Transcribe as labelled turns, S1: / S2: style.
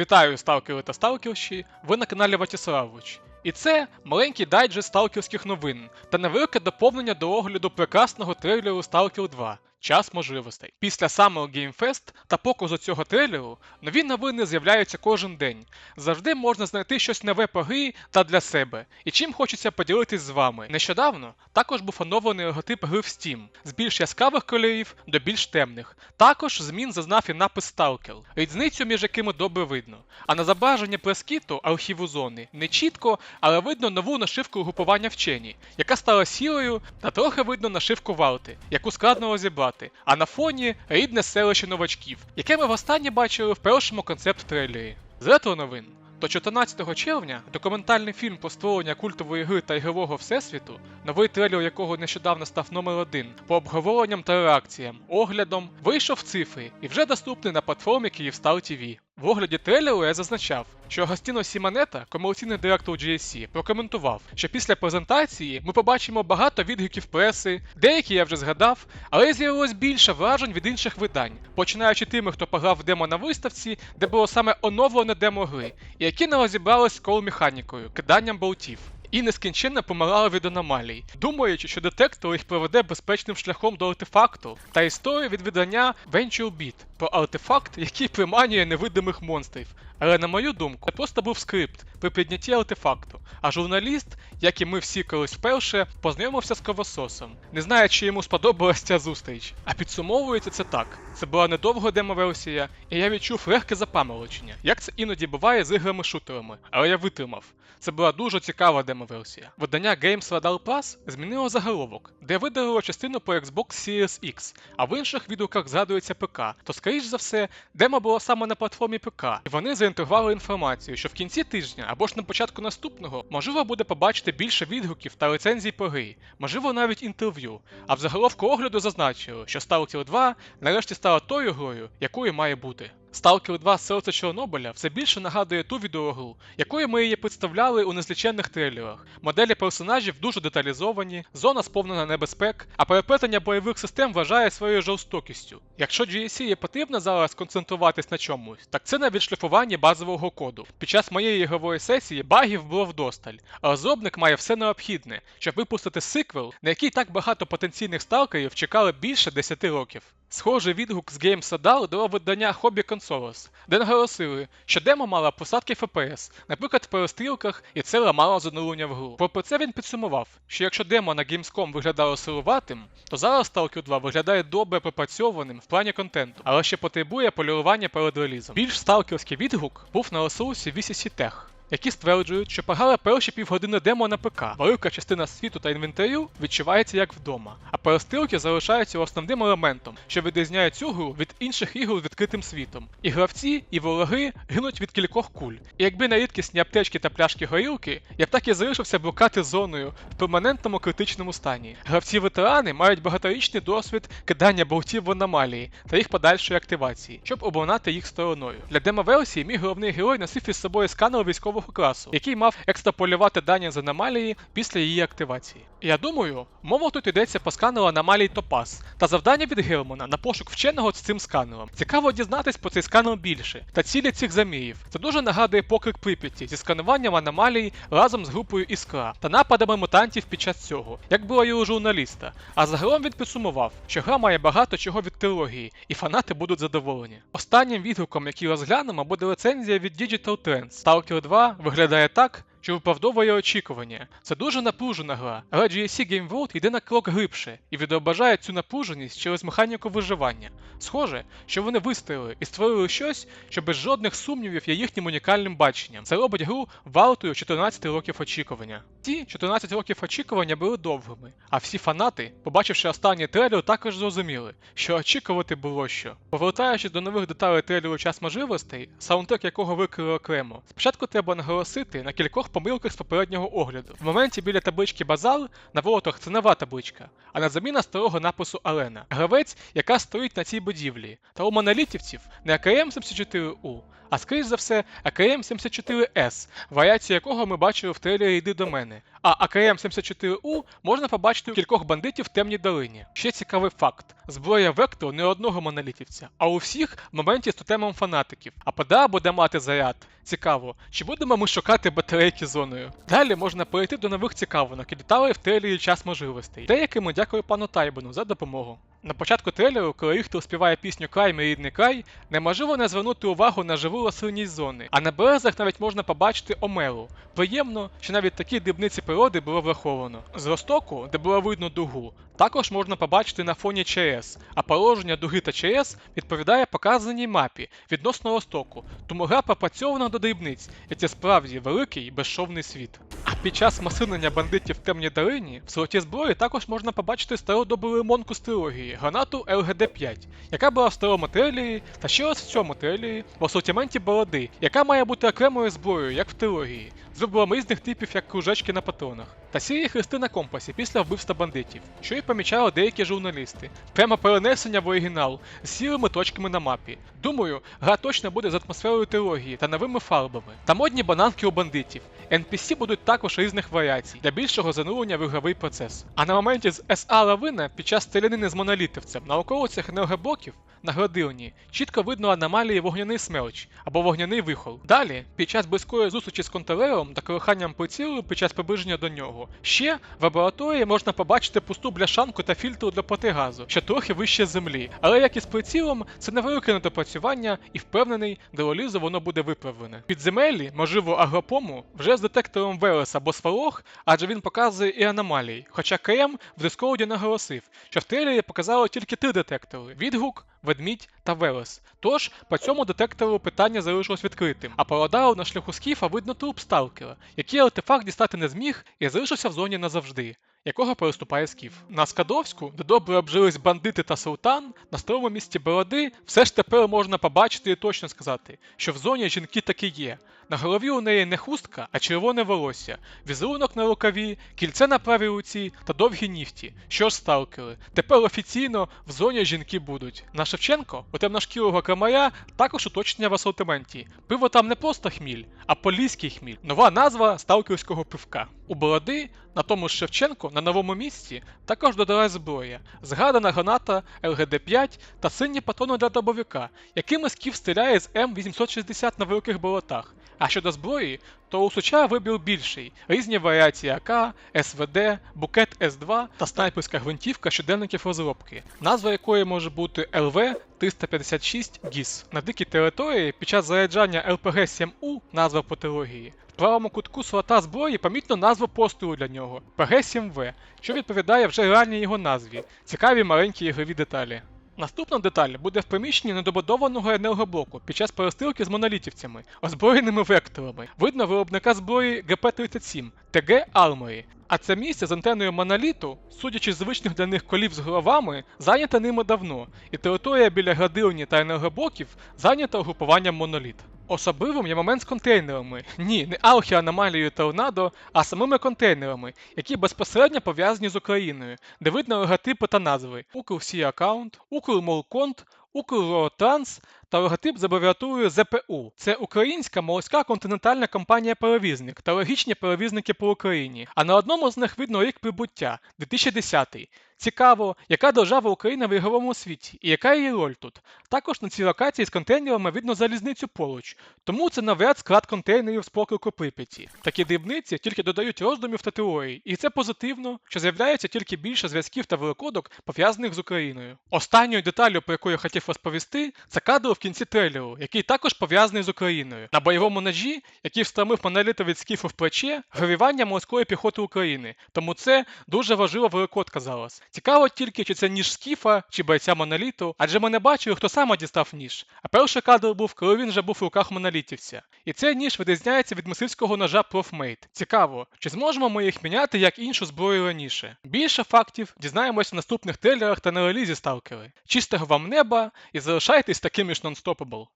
S1: Вітаю, сталкери та сталкерші! Ви на каналі Ватіславович. І це маленький дайджест сталкерських новин та невелике доповнення до огляду прекрасного трейлеру Stalker 2. Час можливостей. Після Summer Game Fest та показу цього трейлеру нові новини з'являються кожен день. Завжди можна знайти щось нове по грі та для себе, і чим хочеться поділитись з вами. Нещодавно також був оновлений логотип гри в Steam з більш яскравих кольорів до більш темних. Також змін зазнав і напис Stalker, різницю між якими добре видно. А на зображенні прескіту архіву зони не чітко, але видно нову нашивку групування вчені, яка стала сірою, та трохи видно нашивку варти, яку складно розібрати. А на фоні рідне селище новачків, яке ми востаннє бачили в першому концепт-трейлері. З ретро новин. До 14 червня документальний фільм про створення культової гри та ігрового всесвіту, новий трейлер якого нещодавно став номер один, по обговоренням та реакціям, оглядом, вийшов в цифри і вже доступний на платформі Київстар TV. В огляді трейлеру я зазначав, що Гастіно Сіманета, комерційний директор GSC, прокоментував, що після презентації ми побачимо багато відгуків преси, деякі я вже згадав, але з'явилось більше вражень від інших видань, починаючи тими, хто пограв в демо на виставці, де було саме оновлене демо гри, і які не розібрались з кол-механікою, киданням болтів. І нескінченно помирали від аномалій, думаючи, що детектор їх проведе безпечним шляхом до артефакту та історію від видання Venture Beat про артефакт, який приманює невидимих монстрів. Але на мою думку, це просто був скрипт при піднятті артефакту, а журналіст, як і ми всі колись вперше, познайомився з кровососом, не знає, чи йому сподобалася ця зустріч. А підсумовується це так: це була недовга демо-версія, і я відчув легке запаморочення, як це іноді буває з іграми-шутерами, але я витримав. Це була дуже цікава демо-версія. Видання Games Radar Plus змінило заголовок, де видалило частину по Xbox Series X, а в інших відгуках згадується ПК. То, скоріш за все, демо було саме на платформі ПК, і вони заінтригували інформацію, що в кінці тижня або ж на початку наступного можливо буде побачити більше відгуків та рецензій по грі, можливо навіть інтерв'ю. А в заголовку огляду зазначили, що Stalker 2 нарешті стала тою грою, якою має бути. Stalker 2 Серце Чорнобиля все більше нагадує ту відеогру, якою ми її представляли у незліченних трейлерах. Моделі персонажів дуже деталізовані, зона сповнена небезпек, а переплетення бойових систем вважає своєю жорстокістю. Якщо GSC є потрібно зараз концентруватись на чомусь, так це на відшліфуванні базового коду. Під час моєї ігрової сесії багів було вдосталь, а розробник має все необхідне, щоб випустити сиквел, на який так багато потенційних сталкерів чекали більше 10 років. Схожий відгук з Games Adal до видання Hobby Consoles, де наголосили, що демо мала посадки FPS, наприклад, в перестрілках, і це ламало занурення в гру. Попри це він підсумував, що якщо демо на Gamescom виглядало силуватим, то зараз Stalker 2 виглядає добре пропрацьованим в плані контенту, але ще потребує полірування перед релізом. Більш сталкерський відгук був на ресурсі VCC Tech, які стверджують, що пограли перші півгодини демо на ПК. Велика частина світу та інвентарю відчувається як вдома, а перестрілки залишаються основним елементом, що відрізняє цю гру від інших ігор з відкритим світом. І гравці, і вороги гинуть від кількох куль. І якби на рідкісні аптечки та пляшки горілки, я б так і залишився блукати зоною в перманентному критичному стані. Гравці-ветерани мають багаторічний досвід кидання болтів в аномалії та їх подальшої активації, щоб обладнати їх стороною. Для демо-версії мій головний герой носив із собою сканер військового класу, який мав екстраполювати дані з аномалії після її активації. Я думаю, мова тут йдеться по сканеру аномалії Топас та завдання від Гелмана на пошук вченого з цим сканером. Цікаво дізнатись про цей сканер більше та цілі цих замірів. Це дуже нагадує поклик Прип'яті зі скануванням аномалій разом з групою Іскра та нападами мутантів під час цього, як було і у журналіста. А загалом він підсумував, що гра має багато чого від трилогії, і фанати будуть задоволені. Останнім відгуком, який розглянемо, буде рецензія від Digital Trends. Stalker 2 виглядає так, що виправдовує очікування. Це дуже напружена гра, але GSC Game World йде на крок глибше і відображає цю напруженість через механіку виживання. Схоже, що вони вистояли і створили щось, що без жодних сумнівів є їхнім унікальним баченням. Це робить гру вартою 14 років очікування. Ці 14 років очікування були довгими, а всі фанати, побачивши останній трейлер, також зрозуміли, що очікувати було що. Повертаючись до нових деталей трейлеру час можливостей, саундтрек якого викрили окремо, спочатку треба наголосити на кількох помилках з попереднього огляду. В моменті біля таблички Базал на воротах це нова табличка, а на заміна старого напису Алена. Гравець, яка стоїть на цій будівлі. Та у монолітівців не АКМ 74 у а скоріш за все АКМ 74С, варіацію якого ми бачили в трейлері «Йди до мене. А АКМ 74У можна побачити у кількох бандитів в темній долині. Ще цікавий факт: зброя Векто не одного монолітівця, а у всіх в моменті з тотемом фанатиків. А ПДА буде мати заряд. Цікаво, чи будемо ми шукати батарейки зоною? Далі можна перейти до нових цікавинок і деталей в трейлері час можливостей. Деякими дякую пану Тайбену за допомогу. На початку трейлеру, коли Ріхтер співає пісню Край мій рідний край, неможливо не звернути увагу на живу рослинність зони, а на березах навіть можна побачити омелу. Приємно, що навіть такі дрібниці природи було враховано. З ростоку, де було видно дугу, також можна побачити на фоні ЧС, а положення дуги та ЧС відповідає показаній мапі відносно ростоку, тому гра пропрацьована до дрібниць, і це справді великий безшовний світ. Під час масинення бандитів в темній долині в слоті зброї також можна побачити стару добру лимонку з трилогії гранату ЛГД-5, яка була в старому трейлері та ще раз в цьому трейлері в асортименті бороди, яка має бути окремою зброєю, як в трилогії, з вибором різних типів як кружечки на патронах, та сірі хрести на компасі після вбивства бандитів, що і помічали деякі журналісти. Прямо перенесення в оригінал з сірими точками на мапі. Думаю, гра точно буде з атмосферою трилогії та новими фарбами. Та модні бананки у бандитів. NPC будуть також різних варіацій для більшого занурення в ігровий процес. А на моменті з СА Лавина під час стрілянини з монолітівцем на околицях енергоблоків на градилні чітко видно аномалії вогняний смерч або вогняний вихол. Далі, під час близької зустрічі з контролером та колиханням прицілу під час приближення до нього, ще в лабораторії можна побачити пусту бляшанку та фільтр для протигазу, що трохи вище землі. Але як і з прицілом, це невелике недопрацювання і впевнений, до релізу воно буде виправлене. Підземелі, можливо, агропому вже з детектором Велес або Свалох, адже він показує і аномалії. Хоча КМ в Дискорді наголосив, що в трейлері показали тільки три детектори: відгук, ведмідь та Велес. Тож по цьому детектору питання залишилось відкритим. А по на шляху скіфа видно труп сталкера, який артефакт дістати не зміг і залишився в зоні назавжди. Якого переступає скіф. На Скадовську, де добре обжились бандити та султан, на старому місті Бороди, все ж тепер можна побачити і точно сказати, що в зоні жінки таки є. На голові у неї не хустка, а червоне волосся, візерунок на рукаві, кільце на правій руці та довгі нігті. Що ж сталкери? Тепер офіційно в зоні жінки будуть. На Шевченко у темношкірого крамаря також уточнення в асортименті. Пиво там не просто хміль, а поліський хміль. Нова назва сталкерського пивка. У Бороди, на тому ж Шевченко, на новому місці, також додалась зброя, згадана граната ЛГД-5 та сині патрони для добовика, якими скіф стріляє з М860 на великих болотах. А щодо зброї, то у Суча вибір більший: різні варіації АК, СВД, букет С2 та снайперська гвинтівка щоденників розробки, назва якої може бути ЛВ 356 ГІС. На дикій території під час заряджання ЛПГ-7У, назва по трилогії, в правому кутку слота зброї помітно назву пострілу для нього ПГ-7В, що відповідає вже реальній його назві. Цікаві маленькі ігрові деталі. Наступна деталь буде в приміщенні недобудованого енергоблоку під час перестрілки з монолітівцями, озброєними векторами. Видно виробника зброї ГП-37 ТГ Арморі. А це місце з антеною моноліту, судячи з звичних для них колів з головами, зайнята ними давно, і територія біля градилні та енергоблоків зайнята угрупуванням моноліт. Особливим є момент з контейнерами. Ні, не архі аномалією торнадо, а самими контейнерами, які безпосередньо пов'язані з Україною, де видно логотипи та назви Укрсі аккаунт, Укрмолконт, Укрротранс та логотип з абревіатурою ЗПУ. Це українська морська континентальна компанія-перевізник та логічні перевізники по Україні. А на одному з них видно рік прибуття 2010. Цікаво, яка держава Україна в ігровому світі і яка її роль тут. Також на цій локації з контейнерами видно залізницю поруч, тому це навряд склад контейнерів з покрику Прип'яті. Такі дрібниці тільки додають роздумів та теорій, і це позитивно, що з'являється тільки більше зв'язків та великодок, пов'язаних з Україною. Останньою деталлю, про яку я хотів розповісти, це кадр кінці трейлеру, який також пов'язаний з Україною. На бойовому ножі, який встромив моноліта від скіфу в плече, гравівання морської піхоти України. Тому це дуже важлива великодка зараз. Цікаво тільки, чи це ніж скіфа, чи бойця моноліту, адже ми не бачили, хто саме дістав ніж. А перший кадр був, коли він вже був у руках монолітівця. І цей ніж відрізняється від мисливського ножа Профмейт. Цікаво, чи зможемо ми їх міняти як іншу зброю раніше? Більше фактів дізнаємось в наступних трейлерах та на релізі сталкери. Чистого вам неба і залишайтесь такими ж unstoppable.